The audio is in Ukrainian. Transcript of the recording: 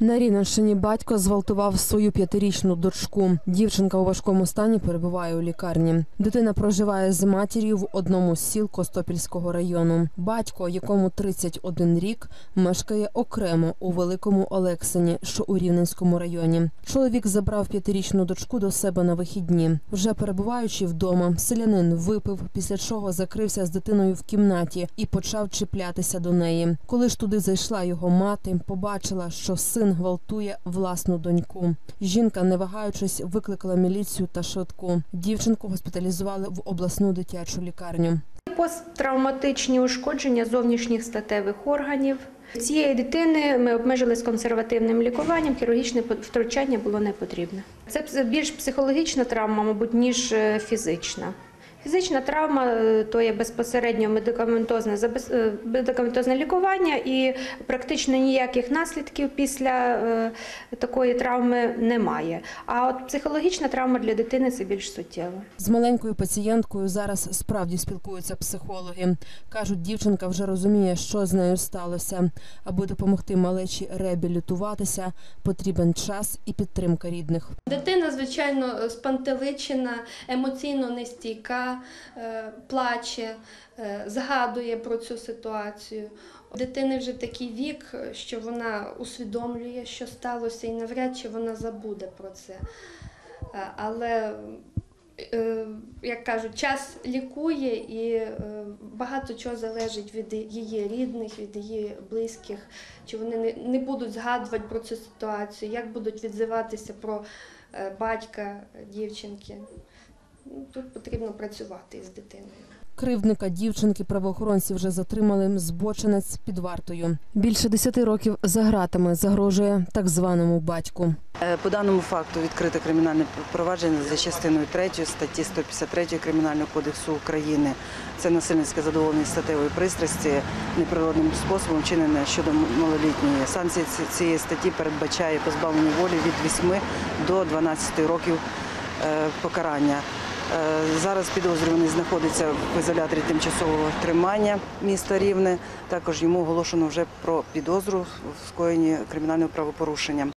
На Рівненщині батько зґвалтував свою п'ятирічну дочку. Дівчинка у важкому стані перебуває у лікарні. Дитина проживає з матір'ю в одному з сіл Костопільського району. Батько, якому 31 рік, мешкає окремо у Великому Олексині, що у Рівненському районі. Чоловік забрав п'ятирічну дочку до себе на вихідні. Вже перебуваючи вдома, селянин випив, після чого закрився з дитиною в кімнаті і почав чіплятися до неї. Коли ж туди зайшла його мати, побачила, що син гвалтує власну доньку. Жінка, не вагаючись, викликала міліцію та швидку. Дівчинку госпіталізували в обласну дитячу лікарню. Посттравматичні ушкодження зовнішніх статевих органів. Цієї дитини ми обмежились консервативним лікуванням, хірургічне втручання було не потрібне. Це більш психологічна травма, мабуть, ніж е, фізична. Фізична травма е, то є безпосередньо медикаментозне е, медикаментозне лікування і практично ніяких наслідків після е, такої травми немає. А от психологічна травма для дитини це більш суттєво. З маленькою пацієнткою зараз справді спілкуються психологи. кажуть, дівчинка вже розуміє, що з нею сталося. Аби допомогти малечі реабілітуватися, потрібен час і підтримка рідних. Дитина, звичайно, спантеличена, емоційно нестійка, е, плаче, е, згадує про цю ситуацію. У дитини вже такий вік, що вона усвідомлює, що сталося, і навряд чи вона забуде про це. Е, Але, як кажуть, час лікує і багато чого залежить від її рідних, від її близьких, чи вони не, будуть згадувати про цю ситуацію, як будуть відзиватися про батька дівчинки. Ну, Тут потрібно працювати з дитиною. Кривдника дівчинки правоохоронці вже затримали збочинець під вартою. Більше десяти років за ґратами загрожує так званому батьку. Е, По даному факту відкрите кримінальне провадження за частиною 3 статті 153 Кримінального кодексу України. Це насильницьке задоволення статевої пристрасті неприродним способом вчинене щодо малолітньої. Санкція цієї статті передбачає позбавлення волі від 8 до 12 років е, покарання. Е, Зараз підозрюваний знаходиться в ізоляторі тимчасового тримання міста Рівне. Також йому оголошено вже про підозру в скоєнні кримінального правопорушення.